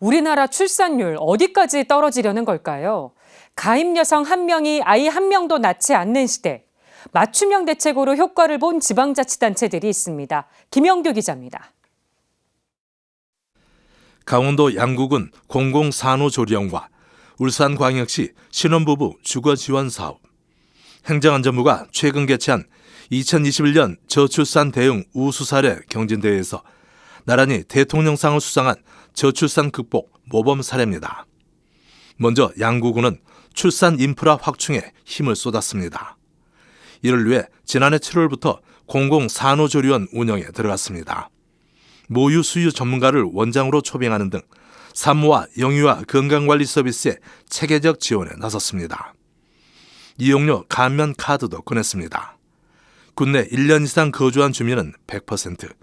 우리나라 출산율 어디까지 떨어지려는 걸까요? 가임 여성 한 명이 아이 한 명도 낳지 않는 시대. 맞춤형 대책으로 효과를 본 지방자치단체들이 있습니다. 김영규 기자입니다. 강원도 양구군 공공산후조리원과 울산광역시 신혼부부 주거지원 사업, 행정안전부가 최근 개최한 2021년 저출산 대응 우수 사례 경진대회에서 나란히 대통령상을 수상한 저출산 극복 모범 사례입니다. 먼저 양구군은 출산 인프라 확충에 힘을 쏟았습니다. 이를 위해 지난해 7월부터 공공산후조리원 운영에 들어갔습니다. 모유 수유 전문가를 원장으로 초빙하는 등 산모와 영유아 건강관리 서비스의 체계적 지원에 나섰습니다. 이용료 감면 카드도 꺼냈습니다. 국내 1년 이상 거주한 주민은 100%,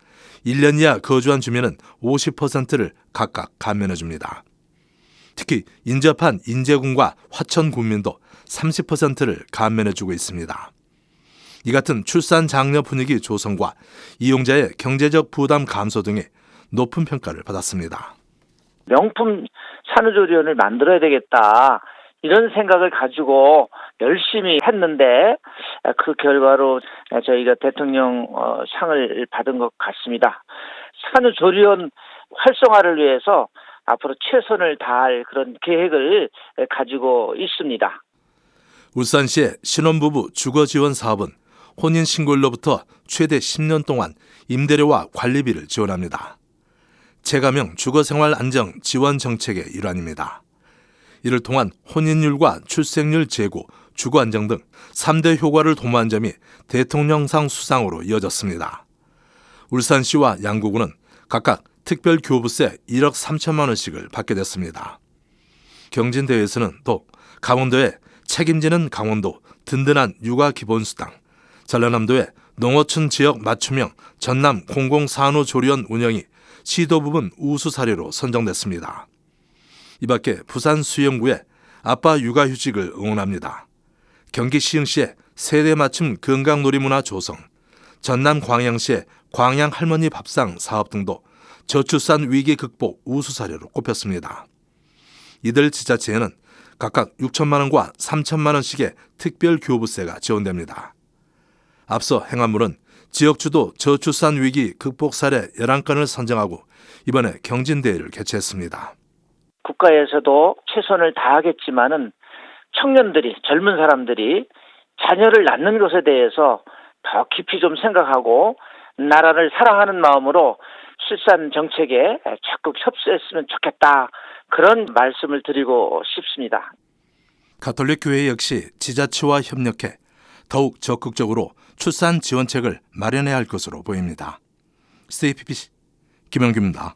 1년 이하 거주한 주민은 50%를 각각 감면해 줍니다. 특히 인접한 인제군과 화천 군민도 30%를 감면해 주고 있습니다. 이 같은 출산 장려 분위기 조성과 이용자의 경제적 부담 감소 등의 높은 평가를 받았습니다. 명품 산후조리원을 만들어야 되겠다. 이런 생각을 가지고 열심히 했는데 그 결과로 저희가 대통령 어, 상을 받은 것 같습니다. 산후조리원 활성화를 위해서 앞으로 최선을 다할 그런 계획을 가지고 있습니다. 울산시의 신혼부부 주거지원 사업은 혼인신고일로부터 최대 10년 동안 임대료와 관리비를 지원합니다. 체감형 주거생활 안정 지원 정책의 일환입니다. 이를 통한 혼인율과 출생률 제고, 주거 안정 등 3대 효과를 도모한 점이 대통령상 수상으로 이어졌습니다. 울산시와 양구군은 각각 특별 교부세 1억 3천만 원씩을 받게 됐습니다. 경진대회에서는 또 강원도의 책임지는 강원도 든든한 육아 기본수당, 전라남도의 농어촌 지역 맞춤형 전남 공공산후조리원 운영이 시도 부분 우수 사례로 선정됐습니다. 이 밖에 부산 수영구의 아빠 육아휴직을 응원합니다. 경기 시흥시의 세대 맞춤 건강놀이문화 조성, 전남 광양시의 광양 할머니 밥상 사업 등도 저출산 위기 극복 우수 사례로 꼽혔습니다. 이들 지자체에는 각각 6천만 원과 3천만 원씩의 특별 교부세가 지원됩니다. 앞서 행안부는 지역 주도 저출산 위기 극복 사례 11건을 선정하고 이번에 경진대회를 개최했습니다. 국가에서도 최선을 다하겠지만은 청년들이 젊은 사람들이 자녀를 낳는 것에 대해서 더 깊이 좀 생각하고 나라를 사랑하는 마음으로 출산 정책에 적극 협조했으면 좋겠다 그런 말씀을 드리고 싶습니다. 가톨릭 교회 역시 지자체와 협력해 더욱 적극적으로 출산 지원책을 마련해야 할 것으로 보입니다. CPBC 김영규입니다.